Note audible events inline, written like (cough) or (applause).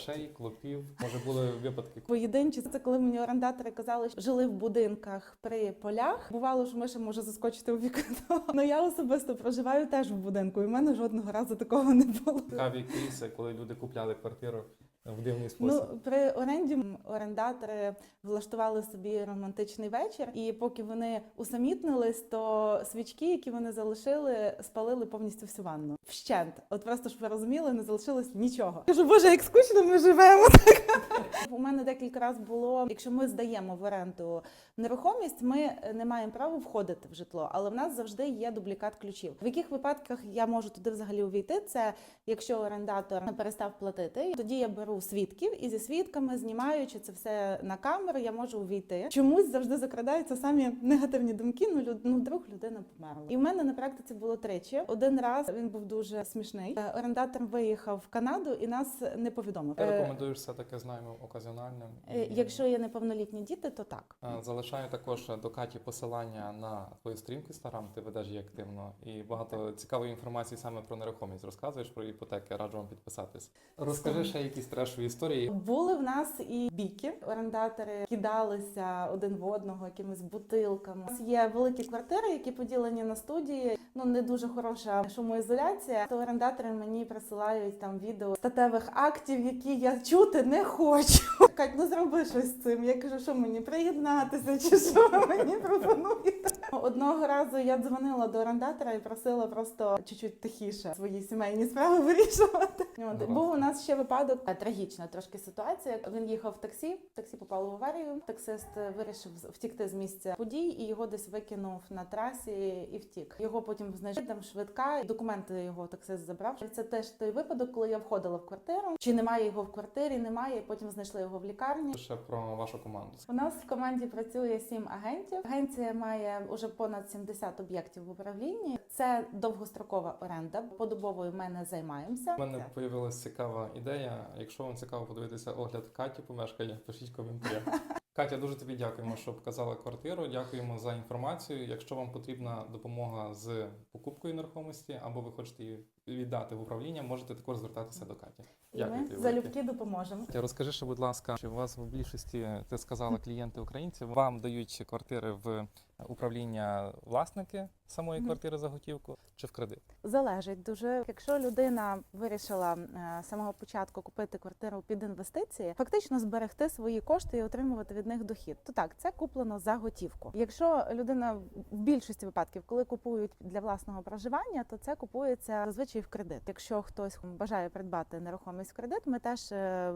Шей, клопів, може були випадки. Поєдинчі це коли мені орендатори казали, що жили в будинках при полях. Бувало, що Миша може заскочити у вікно. (laughs) Ну я особисто проживаю теж в будинку, і в мене жодного разу такого не було. Цікаві кейси, коли люди купляли квартиру в дивний спосіб. Ну при оренді орендатори влаштували собі романтичний вечір, і поки вони усамітнились, то свічки, які вони залишили, спалили повністю всю ванну. Вщент. От просто щоб ви розуміли, не залишилось нічого. Кажу, боже, як скучно ми живемо. (laughs) У мене декілька разів було, якщо ми здаємо в оренду нерухомість, ми не маємо права входити в житло, але в нас завжди є дублікат ключів. В яких випадках я можу туди взагалі увійти? Це якщо орендатор не перестав платити, тоді я беру свідків і зі свідками, знімаючи це все на камеру, я можу увійти. Чомусь завжди закрадаються самі негативні думки. Ну, люд, ну вдруг людина померла. І в мене на практиці було тричі. Один раз він був дуже смішний. Е, Орендатор виїхав в Канаду і нас не повідомив. Ти Е, рекомендуєш все таке знаємо оказіональним. Е, Якщо є неповнолітні діти, то так. Залишаю також до Каті посилання на твою стрімку Інстаграм, ти ведеш її активно і багато цікавої інформації саме про нерухомість розказуєш про іпотеки. Раджу вам підписатись. Розкажи ще якісь трешові історії. Були в нас і біки. Орендатори кидалися один в одного якимись бутилками. У нас є великі квартири, які поділені на студії. Ну не дуже хороша шумоізоляція. То орендатори мені присилають там відео статевих актів, які я чути не хочу. (laughs) Кать, ну зроби щось з цим. Я кажу, що мені приєднатися, чи що ви мені пропонуєте? Одного разу я дзвонила до орендатора і просила просто чуть-чуть тихіше свої сімейні справи вирішувати. От, був у нас ще випадок е, трагічна трошки ситуація. Він їхав в таксі, таксі попало в аварію. Таксист вирішив втікти з місця подій і його десь викинув на трасі і втік. Його потім знайшли там швидка. Документи його таксист забрав. Це теж той випадок, коли я входила в квартиру. Чи немає його в квартирі? Немає. І потім знайшли його в лікарні. Ще про вашу команду. У нас в команді працює сім агентів. Агенція має уже понад 70 об'єктів в управлінні. Це довгострокова оренда. Подобовою ми не займаємося. У мене появилася цікава ідея. Якщо вам цікаво подивитися огляд Каті помешкання, пишіть коментарі. (laughs) Катя, дуже тобі дякуємо, що показала квартиру. Дякуємо за інформацію. Якщо вам потрібна допомога з покупкою нерухомості або ви хочете її віддати в управління, можете також звертатися до Каті. Дякую ми залюбки допоможемо. Розкажи, ще, будь ласка, чи у вас в більшості ти сказала клієнти українці вам дають квартири в управління власники самої квартири за готівку чи в кредит? Залежить дуже. Якщо людина вирішила е, з самого початку купити квартиру під інвестиції, фактично зберегти свої кошти і отримувати від них дохід, то так це куплено за готівку. Якщо людина в більшості випадків, коли купують для власного проживання, то це купується зазвичай в кредит. Якщо хтось бажає придбати нерухомість в кредит, ми теж е,